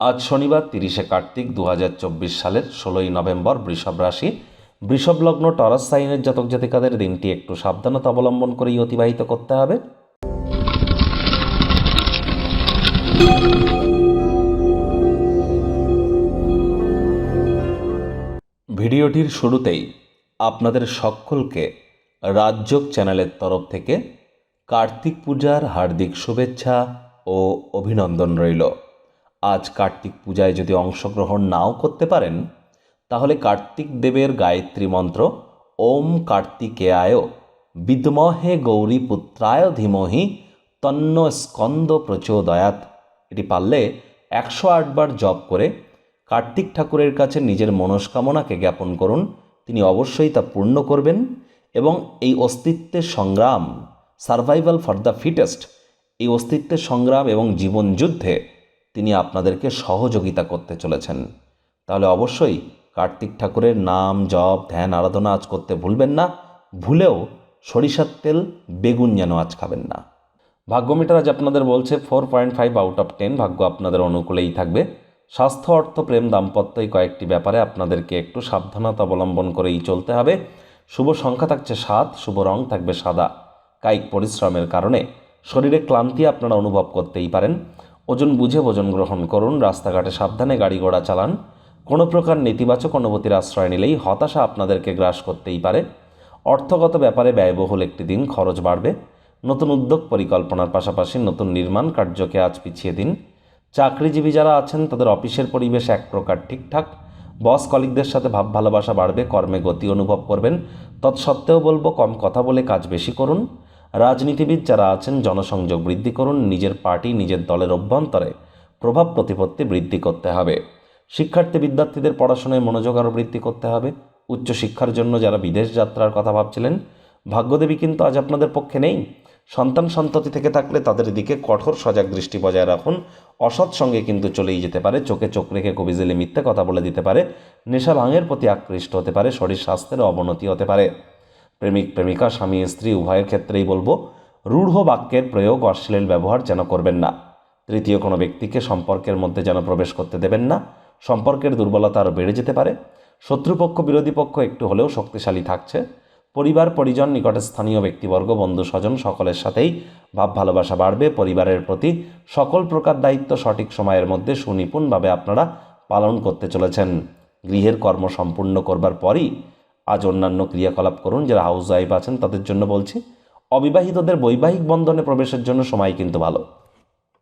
আজ শনিবার তিরিশে কার্তিক দু হাজার চব্বিশ সালের ষোলোই নভেম্বর বৃষভ রাশি। বৃষভ লগ্ন টরাস সাইনের জাতক জাতিকাদের দিনটি একটু সাবধানতা অবলম্বন করেই অতিবাহিত করতে হবে। ভিডিওটির শুরুতেই আপনাদের সকলকে রাজযোগ চ্যানেলের তরফ থেকে কার্তিক পূজার হার্দিক শুভেচ্ছা ও অভিনন্দন রইল। আজ কার্তিক পূজায় যদি অংশগ্রহণ নাও করতে পারেন, তাহলে কার্তিক দেবের গায়ত্রী মন্ত্র ওম কার্তিকেয়ায় বিদ্মহে গৌরী পুত্রায় ধীমহি তন্ন স্কন্দ প্রচোদয়াত। এটি পারলে একশো আটবার জপ করে কার্তিক ঠাকুরের কাছে নিজের মনস্কামনাকে জ্ঞাপন করুন। তিনি অবশ্যই তা পূর্ণ করবেন এবং এই অস্তিত্বের সংগ্রাম সার্ভাইভাল ফর দ্য ফিটেস্ট এই অস্তিত্বের সংগ্রাম এবং জীবন যুদ্ধে তিনি আপনাদেরকে সহযোগিতা করতে চলেছেন। তাহলে অবশ্যই কার্তিক ঠাকুরের নাম, জপ, ধ্যান, আরাধনা আজ করতে ভুলবেন না। ভুলেও সরিষার তেল, বেগুন যেন আজ খাবেন না। ভাগ্যমিটার আজ আপনাদের বলছে four point five out of ten. ভাগ্য আপনাদের অনুকূলেই থাকবে। স্বাস্থ্য, অর্থ, প্রেম দাম্পত্য এই কয়েকটি ব্যাপারে আপনাদেরকে একটু সাবধানতা অবলম্বন করেই চলতে হবে। শুভ সংখ্যা থাকছে সাত, শুভ রং থাকবে সাদা। কায়িক পরিশ্রমের কারণে শরীরে ক্লান্তি আপনারা অনুভব করতেই পারেন। ওজন বুঝে ওজন গ্রহণ করুন, রাস্তাঘাটে সাবধানে গাড়ি ঘোড়া চালান। কোনো প্রকার নেতিবাচক অনুভূতির আশ্রয় নিলেই হতাশা আপনাদেরকে গ্রাস করতেই পারে। অর্থগত ব্যাপারে ব্যয়বহুল একটি দিন খরচ বাড়বে। নতুন উদ্যোগ পরিকল্পনার পাশাপাশি নতুন নির্মাণ কার্যকে আজ পিছিয়ে দিন। চাকরিজীবী যারা আছেন, তাদের অফিসের পরিবেশ এক প্রকার ঠিকঠাক। বস কলিকদের সাথে ভাব ভালোবাসা বাড়বে, কর্মে গতি অনুভব করবেন। তৎসত্ত্বেও বলব, কম কথা বলে কাজ বেশি করুন। রাজনীতিবিদ যারা আছেন, জনসংযোগ বৃদ্ধি করুন, নিজের পার্টি, নিজের দলের অভ্যন্তরে প্রভাব প্রতিপত্তি বৃদ্ধি করতে হবে। শিক্ষার্থী বিদ্যার্থীদের পড়াশোনায় মনোযোগ আরও বৃদ্ধি করতে হবে। উচ্চশিক্ষার জন্য যারা বিদেশ যাত্রার কথা ভাবছিলেন, ভাগ্যদেবী কিন্তু আজ আপনাদের পক্ষে নেই। সন্তান সন্ততি থেকে থাকলে তাদের দিকে কঠোর সজাগ দৃষ্টি বজায় রাখুন। অসৎ সঙ্গে কিন্তু চলেই যেতে পারে, চোখে চোখ রেখে কবিজেলে মিথ্যে কথা বলে দিতে পারে, নেশা ভাঙের প্রতি আকৃষ্ট হতে পারে, শরীর স্বাস্থ্যের অবনতি হতে পারে। প্রেমিক, প্রেমিকা, স্বামী, স্ত্রী, উভয়ের ক্ষেত্রেই বলব, রূঢ় বাক্যের প্রয়োগ অশ্লীল ব্যবহার যেন করবেন না। তৃতীয় কোনো ব্যক্তিকে সম্পর্কের মধ্যে যেন প্রবেশ করতে দেবেন না। সম্পর্কের দুর্বলতা আরও বেড়ে যেতে পারে। শত্রুপক্ষ, বিরোধী পক্ষ একটু হলেও শক্তিশালী থাকছে। পরিবার, পরিজন, নিকটে স্থানীয় ব্যক্তিবর্গ, বন্ধু, স্বজন সকলের সাথেই ভাব ভালোবাসা বাড়বে। পরিবারের প্রতি সকল প্রকার দায়িত্ব সঠিক সময়ের মধ্যে সুনিপুণভাবে আপনারা পালন করতে চলেছেন। গৃহের কর্ম সম্পূর্ণ করবার পরই আজ অন্যান্য ক্রিয়াকলাপ করুন, যারা হাউস ওয়াইফ আছেন তাদের জন্য বলছি, অবিবাহিতদের বৈবাহিক বন্ধনে প্রবেশের জন্য সময় কিন্তু ভালো।